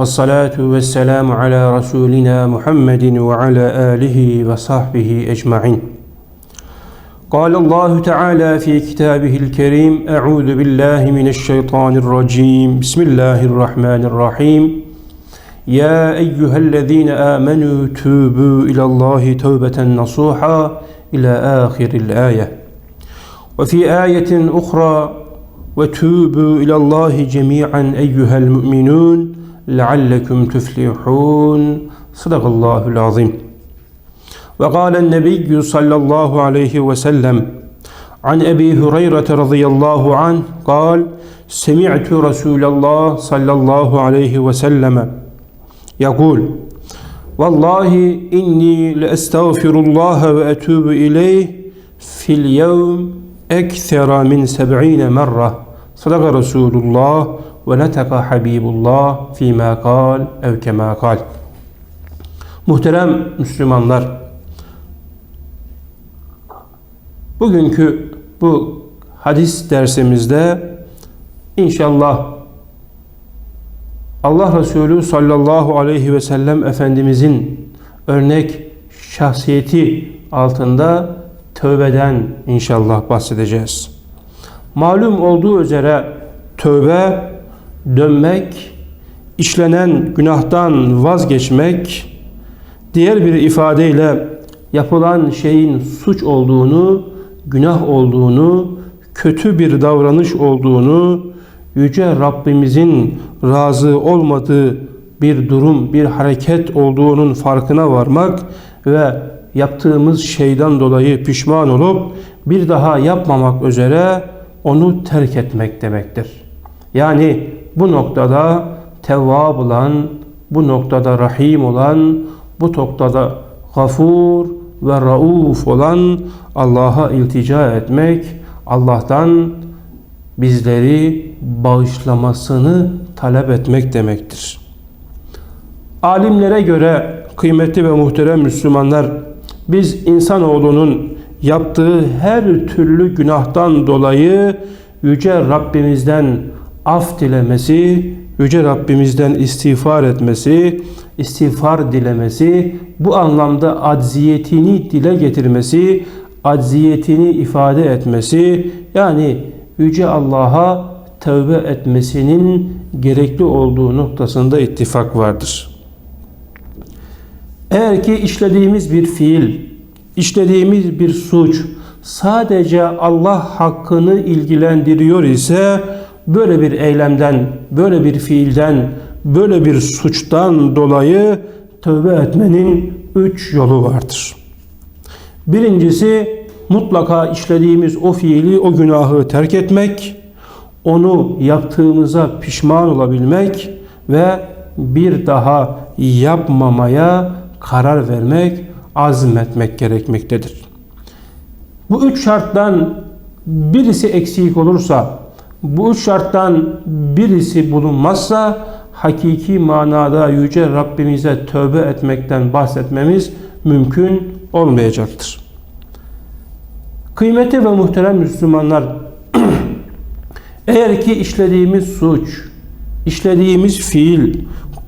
Ve salatu ve selamu ala Resulina Muhammedin ve ala alihi ve sahbihi ecma'in. قال الله تعالى في كتابه الكريم أعوذ بالله من الشيطان الرجيم. بسم الله الرحمن الرحيم. يا أيها الذين آمنوا توبوا إلى الله توبة نصوحا إلى آخر الآية. وفي آية أخرى وتوبوا إلى الله جميعا أيها المؤمنون لعلكم تفلحون. صدق الله العظيم. وقال النبي صلى الله عليه وسلم عن أبي هريرة رضي الله عنه قال سمعت رسول الله صلى الله عليه وسلم يقول والله إني لأستغفر الله وأتوب إليه في اليوم أكثر من سبعين مرة. Sadaka Resulullah ve neteka Habibullah fîmâ kal ev kemâ kal. Muhterem Müslümanlar, bugünkü bu hadis dersimizde inşallah Allah Resulü sallallahu aleyhi ve sellem Efendimizin örnek şahsiyeti altında tövbeden inşallah bahsedeceğiz. Malum olduğu üzere tövbe dönmek, işlenen günahtan vazgeçmek, diğer bir ifadeyle yapılan şeyin suç olduğunu, günah olduğunu, kötü bir davranış olduğunu, yüce Rabbimizin razı olmadığı bir durum, bir hareket olduğunun farkına varmak ve yaptığımız şeyden dolayı pişman olup bir daha yapmamak üzere onu terk etmek demektir. Yani bu noktada tevvab olan, bu noktada rahim olan, bu noktada gafur ve rauf olan Allah'a iltica etmek, Allah'tan bizleri bağışlamasını talep etmek demektir. Alimlere göre kıymetli ve muhterem Müslümanlar biz insanoğlunun yaptığı her türlü günahtan dolayı yüce Rabbimizden af dilemesi, yüce Rabbimizden istiğfar etmesi, istiğfar dilemesi, bu anlamda acziyetini dile getirmesi, acziyetini ifade etmesi, yani yüce Allah'a tövbe etmesinin gerekli olduğu noktasında ittifak vardır. Eğer ki işlediğimiz bir fiil, işlediğimiz bir suç sadece Allah hakkını ilgilendiriyor ise böyle bir eylemden, böyle bir fiilden, böyle bir suçtan dolayı tövbe etmenin üç yolu vardır. Birincisi mutlaka işlediğimiz o fiili, o günahı terk etmek, onu yaptığımıza pişman olabilmek ve bir daha yapmamaya karar vermek, azmetmek gerekmektedir. Bu üç şarttan birisi eksik olursa, bu üç şarttan birisi bulunmazsa hakiki manada yüce Rabbimize tövbe etmekten bahsetmemiz mümkün olmayacaktır. Kıymetli ve muhterem Müslümanlar, eğer ki işlediğimiz suç, işlediğimiz fiil,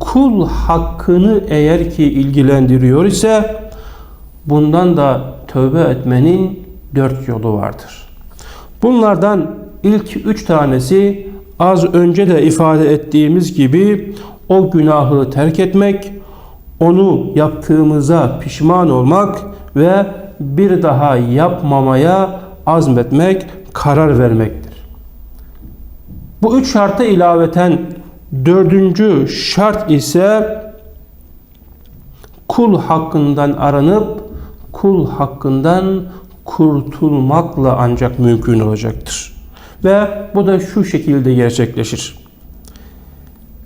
kul hakkını eğer ki ilgilendiriyor ise bundan da tövbe etmenin dört yolu vardır. Bunlardan ilk üç tanesi az önce de ifade ettiğimiz gibi o günahı terk etmek, onu yaptığımıza pişman olmak ve bir daha yapmamaya azmetmek, karar vermektir. Bu üç şarta ilaveten dördüncü şart ise kul hakkından aranıp kul hakkından kurtulmakla ancak mümkün olacaktır. Ve bu da şu şekilde gerçekleşir.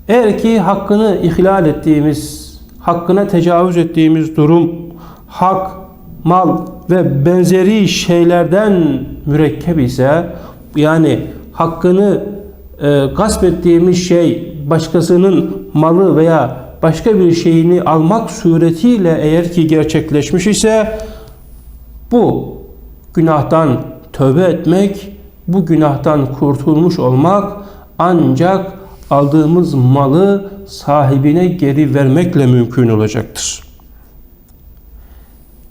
Eğer ki hakkını ihlal ettiğimiz, hakkına tecavüz ettiğimiz durum, hak, mal ve benzeri şeylerden mürekkep ise, yani hakkını e, gasp ettiğimiz şey başkasının malı veya başka bir şeyini almak suretiyle eğer ki gerçekleşmiş ise bu günahtan tövbe etmek, bu günahtan kurtulmuş olmak ancak aldığımız malı sahibine geri vermekle mümkün olacaktır.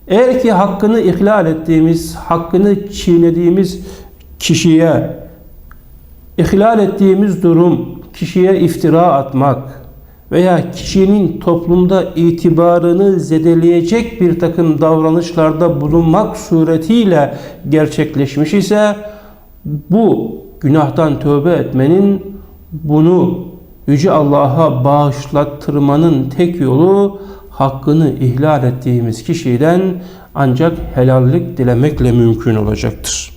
Eğer ki hakkını ihlal ettiğimiz, hakkını çiğnediğimiz kişiye, ihlal ettiğimiz durum, kişiye iftira atmak veya kişinin toplumda itibarını zedeleyecek bir takım davranışlarda bulunmak suretiyle gerçekleşmiş ise bu günahtan tövbe etmenin bunu Yüce Allah'a bağışlattırmanın tek yolu hakkını ihlal ettiğimiz kişiden ancak helallik dilemekle mümkün olacaktır.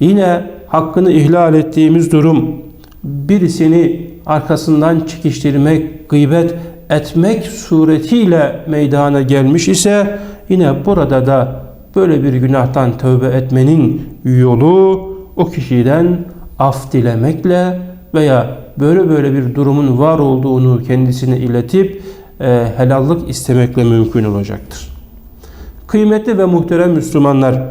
Yine hakkını ihlal ettiğimiz durum birisini arkasından çekiştirmek, gıybet etmek suretiyle meydana gelmiş ise yine burada da böyle bir günahtan tövbe etmenin yolu o kişiden af dilemekle veya böyle böyle bir durumun var olduğunu kendisine iletip e, helallik istemekle mümkün olacaktır. Kıymetli ve muhterem Müslümanlar,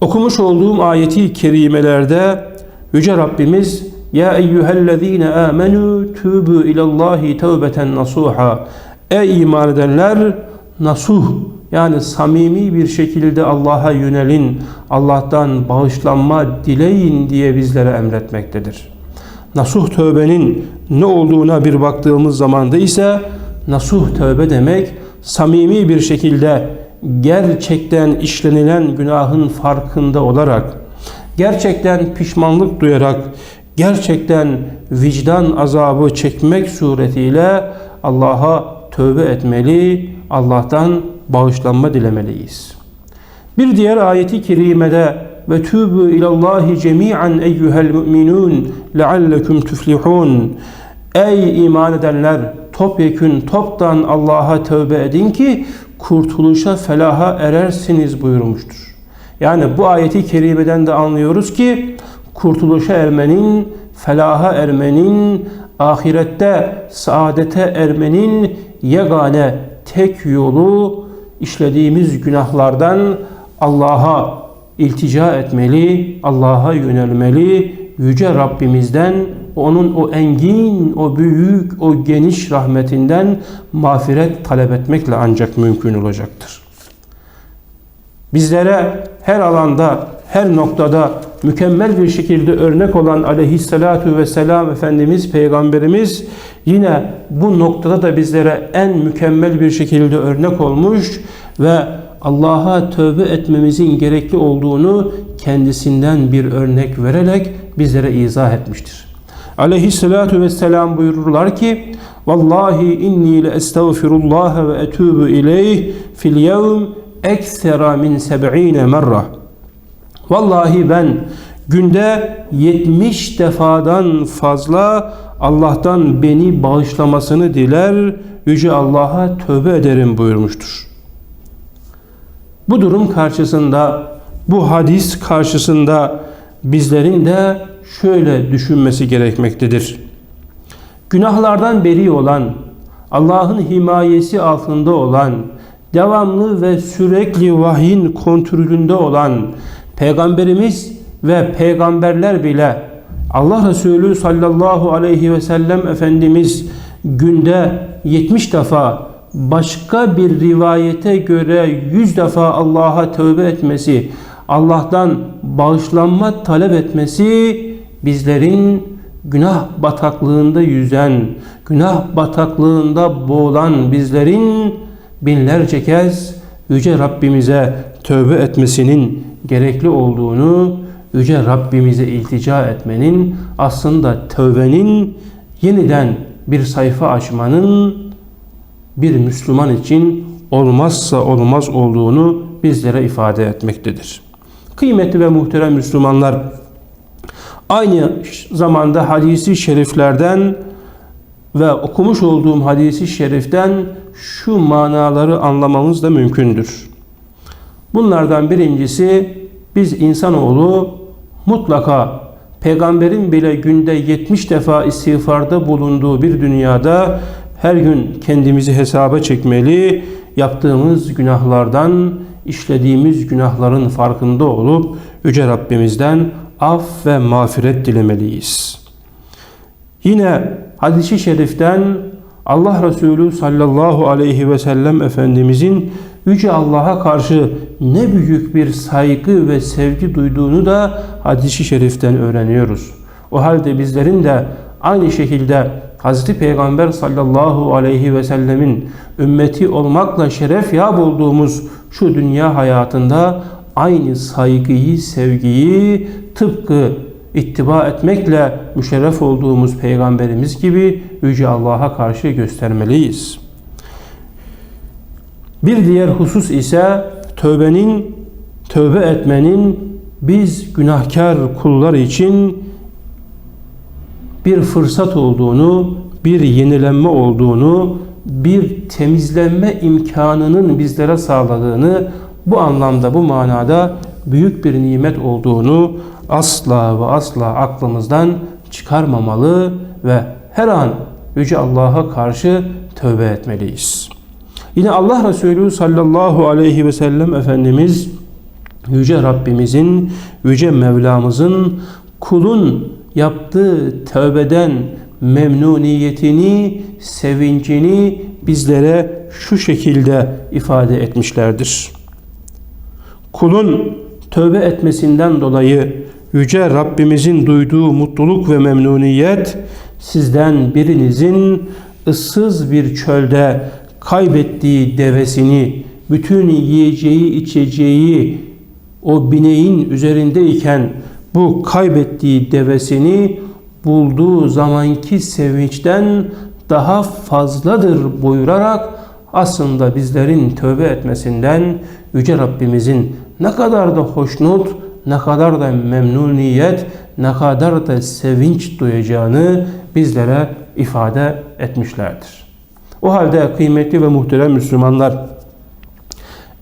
okumuş olduğum ayeti kerimelerde Yüce Rabbimiz Ya eyyühellezine amenu tübü ilallahi tevbeten nasuha Ey iman edenler nasuh yani samimi bir şekilde Allah'a yönelin, Allah'tan bağışlanma dileyin diye bizlere emretmektedir. Nasuh tövbenin ne olduğuna bir baktığımız zamanda ise nasuh tövbe demek samimi bir şekilde gerçekten işlenilen günahın farkında olarak gerçekten pişmanlık duyarak gerçekten vicdan azabı çekmek suretiyle Allah'a tövbe etmeli, Allah'tan bağışlanma dilemeliyiz. Bir diğer ayeti kerimede ve tübü ilallahi cemi'an eyyuhel müminun leallekum tuflihun Ey iman edenler topyekün toptan Allah'a tövbe edin ki kurtuluşa felaha erersiniz buyurmuştur. Yani bu ayeti kerimeden de anlıyoruz ki kurtuluşa ermenin, felaha ermenin, ahirette saadete ermenin yegane tek yolu işlediğimiz günahlardan Allah'a iltica etmeli, Allah'a yönelmeli, yüce Rabbimizden onun o engin, o büyük, o geniş rahmetinden mağfiret talep etmekle ancak mümkün olacaktır. Bizlere her alanda, her noktada mükemmel bir şekilde örnek olan aleyhissalatu vesselam Efendimiz, Peygamberimiz yine bu noktada da bizlere en mükemmel bir şekilde örnek olmuş ve Allah'a tövbe etmemizin gerekli olduğunu kendisinden bir örnek vererek bizlere izah etmiştir. Aleyhissalatu vesselam buyururlar ki Vallahi inni le estağfirullah ve etubu ileyh fil yevm eksera min seb'ine merra Vallahi ben günde 70 defadan fazla Allah'tan beni bağışlamasını diler, Yüce Allah'a tövbe ederim buyurmuştur. Bu durum karşısında, bu hadis karşısında bizlerin de şöyle düşünmesi gerekmektedir. Günahlardan beri olan, Allah'ın himayesi altında olan, devamlı ve sürekli vahyin kontrolünde olan Peygamberimiz ve peygamberler bile Allah Resulü sallallahu aleyhi ve sellem Efendimiz günde 70 defa başka bir rivayete göre 100 defa Allah'a tövbe etmesi, Allah'tan bağışlanma talep etmesi bizlerin günah bataklığında yüzen, günah bataklığında boğulan bizlerin binlerce kez Yüce Rabbimize tövbe etmesinin gerekli olduğunu, Yüce Rabbimize iltica etmenin, aslında tövbenin yeniden bir sayfa açmanın bir Müslüman için olmazsa olmaz olduğunu bizlere ifade etmektedir. Kıymetli ve muhterem Müslümanlar, aynı zamanda hadisi şeriflerden ve okumuş olduğum hadisi şeriften şu manaları anlamamız da mümkündür. Bunlardan birincisi biz insanoğlu mutlaka peygamberin bile günde 70 defa istiğfarda bulunduğu bir dünyada her gün kendimizi hesaba çekmeli, yaptığımız günahlardan, işlediğimiz günahların farkında olup Yüce Rabbimizden af ve mağfiret dilemeliyiz. Yine hadisi şeriften Allah Resulü sallallahu aleyhi ve sellem Efendimizin Yüce Allah'a karşı ne büyük bir saygı ve sevgi duyduğunu da hadisi şeriften öğreniyoruz. O halde bizlerin de aynı şekilde Hazreti Peygamber sallallahu aleyhi ve sellemin ümmeti olmakla şeref yap olduğumuz şu dünya hayatında aynı saygıyı, sevgiyi tıpkı ittiba etmekle müşerref olduğumuz peygamberimiz gibi Yüce Allah'a karşı göstermeliyiz. Bir diğer husus ise tövbenin, tövbe etmenin biz günahkar kullar için bir fırsat olduğunu, bir yenilenme olduğunu, bir temizlenme imkanının bizlere sağladığını, bu anlamda, bu manada büyük bir nimet olduğunu asla ve asla aklımızdan çıkarmamalı ve her an Yüce Allah'a karşı tövbe etmeliyiz. Yine Allah Resulü sallallahu aleyhi ve sellem Efendimiz Yüce Rabbimizin, Yüce Mevlamızın kulun yaptığı tövbeden memnuniyetini, sevincini bizlere şu şekilde ifade etmişlerdir. Kulun tövbe etmesinden dolayı Yüce Rabbimizin duyduğu mutluluk ve memnuniyet sizden birinizin ıssız bir çölde kaybettiği devesini, bütün yiyeceği içeceği o bineğin üzerindeyken bu kaybettiği devesini bulduğu zamanki sevinçten daha fazladır buyurarak aslında bizlerin tövbe etmesinden Yüce Rabbimizin ne kadar da hoşnut, ne kadar da memnuniyet, ne kadar da sevinç duyacağını bizlere ifade etmişlerdir. O halde kıymetli ve muhterem Müslümanlar,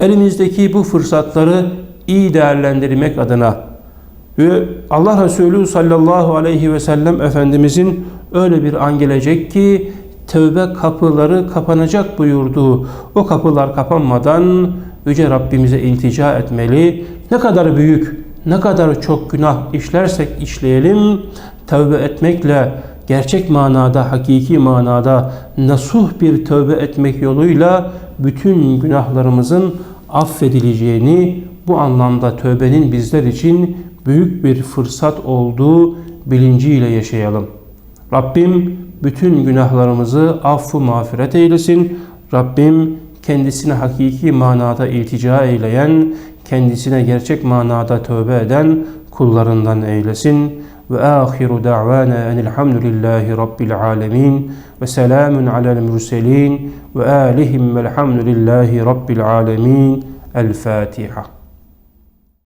elimizdeki bu fırsatları iyi değerlendirmek adına ve Allah Resulü sallallahu aleyhi ve sellem Efendimizin öyle bir an gelecek ki tövbe kapıları kapanacak buyurduğu o kapılar kapanmadan Yüce Rabbimize iltica etmeli. Ne kadar büyük, ne kadar çok günah işlersek işleyelim, tövbe etmekle gerçek manada, hakiki manada nasuh bir tövbe etmek yoluyla bütün günahlarımızın affedileceğini, bu anlamda tövbenin bizler için büyük bir fırsat olduğu bilinciyle yaşayalım. Rabbim bütün günahlarımızı affı mağfiret eylesin. Rabbim kendisine hakiki manada iltica eyleyen, kendisine gerçek manada tövbe eden kullarından eylesin. وآخر دعوانا أن الحمد لله رب العالمين وسلام على المرسلين وآلهم الحمد لله رب العالمين الفاتحة.